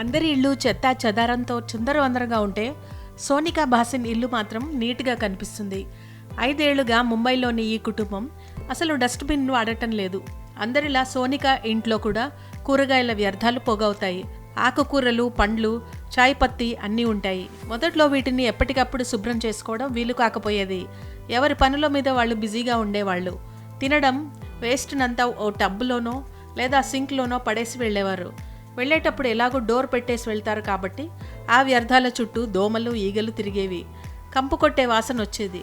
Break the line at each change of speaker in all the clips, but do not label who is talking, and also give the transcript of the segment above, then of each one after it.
అందరి ఇళ్ళు చెత్త చెదారంతో చిందరవందరగా ఉంటే సోనికా భాసిన్ ఇల్లు మాత్రం నీట్గా కనిపిస్తుంది. ఐదేళ్ళుగా ముంబైలోని ఈ కుటుంబం అసలు డస్ట్బిన్ వాడటం లేదు. అందరిలా సోనికా ఇంట్లో కూడా కూరగాయల వ్యర్థాలు పోగవుతాయి. ఆకుకూరలు పండ్లు చాయ్ పత్తి అన్నీ ఉంటాయి. మొదట్లో వీటిని ఎప్పటికప్పుడు శుభ్రం చేసుకోవడం వీలు కాకపోయేది. ఎవరి పనుల మీద వాళ్ళు బిజీగా ఉండేవాళ్ళు. తినడం వేస్ట్నంతా ఓ టబ్బులోనో లేదా సింక్లోనో పడేసి వెళ్ళేవారు. వెళ్ళేటప్పుడు ఎలాగో డోర్ పెట్టేసి వెళ్తారు కాబట్టి ఆ వ్యర్థాల చుట్టూ దోమలు ఈగలు తిరిగేవి. కంపు కొట్టే వాసన వచ్చేది.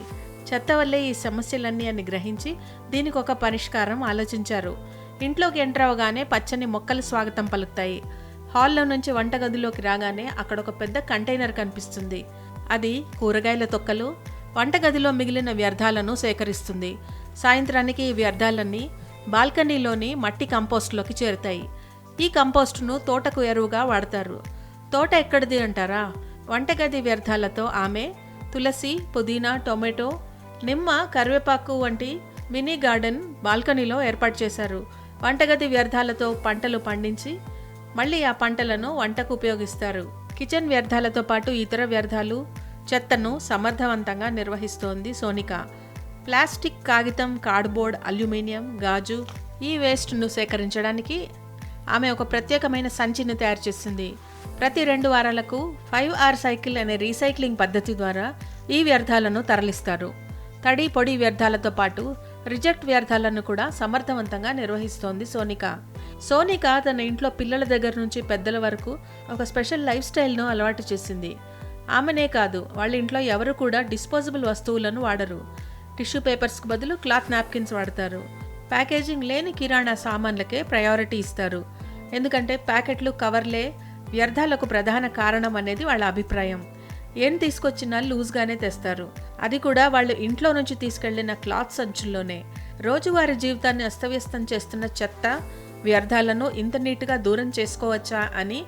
చెత్త వల్లే ఈ సమస్యలన్నీ అని గ్రహించి దీనికి ఒక పరిష్కారం ఆలోచించారు. ఇంట్లోకి ఎంటర్ అవగానే పచ్చని మొక్కలు స్వాగతం పలుకుతాయి. హాల్లో నుంచి వంటగదిలోకి రాగానే అక్కడ ఒక పెద్ద కంటైనర్ కనిపిస్తుంది. అది కూరగాయల తొక్కలు వంటగదిలో మిగిలిన వ్యర్థాలను సేకరిస్తుంది. సాయంత్రానికి ఈ వ్యర్థాలన్నీ బాల్కనీలోని మట్టి కంపోస్ట్లోకి చేరుతాయి. ఈ కంపోస్టును తోటకు ఎరువుగా వాడతారు. తోట ఎక్కడిది అంటారా? వంటగది వ్యర్థాలతో ఆమె తులసి పుదీనా టొమాటో నిమ్మ కరివేపాకు వంటి మినీ గార్డెన్ బాల్కనీలో ఏర్పాటు చేశారు. వంటగది వ్యర్థాలతో పంటలు పండించి మళ్ళీ ఆ పంటలను వంటకు ఉపయోగిస్తారు. కిచెన్ వ్యర్థాలతో పాటు ఇతర వ్యర్థాలు చెత్తను సమర్థవంతంగా నిర్వహిస్తోంది సోనిక. ప్లాస్టిక్ కాగితం కార్డ్బోర్డ్ అల్యూమినియం గాజు ఈ వేస్ట్ను సేకరించడానికి ఆమె ఒక ప్రత్యేకమైన సంచిని తయారు చేసింది. ప్రతి రెండు వారాలకు ఫైవ్ ఆర్ సైకిల్ అనే రీసైక్లింగ్ పద్ధతి ద్వారా ఈ వ్యర్థాలను తరలిస్తారు. తడి పొడి వ్యర్థాలతో పాటు రిజెక్ట్ వ్యర్థాలను కూడా సమర్థవంతంగా నిర్వహిస్తోంది సోనిక. సోనిక తన ఇంట్లో పిల్లల దగ్గర నుంచి పెద్దల వరకు ఒక స్పెషల్ లైఫ్ స్టైల్ను అలవాటు చేసింది. ఆమెనే కాదు వాళ్ళ ఇంట్లో ఎవరు కూడా డిస్పోజబుల్ వస్తువులను వాడరు. టిష్యూ పేపర్స్కి బదులు క్లాత్ నాప్కిన్స్ వాడతారు. ప్యాకేజింగ్ లేని కిరాణా సామాన్లకే ప్రయారిటీ ఇస్తారు. ఎందుకంటే ప్యాకెట్లు కవర్లే వ్యర్థాలకు ప్రధాన కారణం అనేది వాళ్ళ అభిప్రాయం. ఏం తీసుకొచ్చినా లూజ్గానే తెస్తారు. అది కూడా వాళ్ళు ఇంట్లో నుంచి తీసుకెళ్ళిన క్లాత్ సంచుల్లోనే. రోజువారి జీవితాన్ని అస్తవ్యస్తం చేస్తున్న చెత్త వ్యర్థాలను ఇంత నీట్గా దూరం చేసుకోవచ్చా అని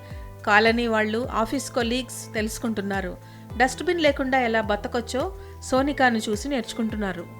కాలనీ వాళ్ళు ఆఫీస్ కొలీగ్స్ తెలుసుకుంటున్నారు. డస్ట్బిన్ లేకుండా ఎలా బతకొచ్చో సోనికాను చూసి నేర్చుకుంటున్నారు.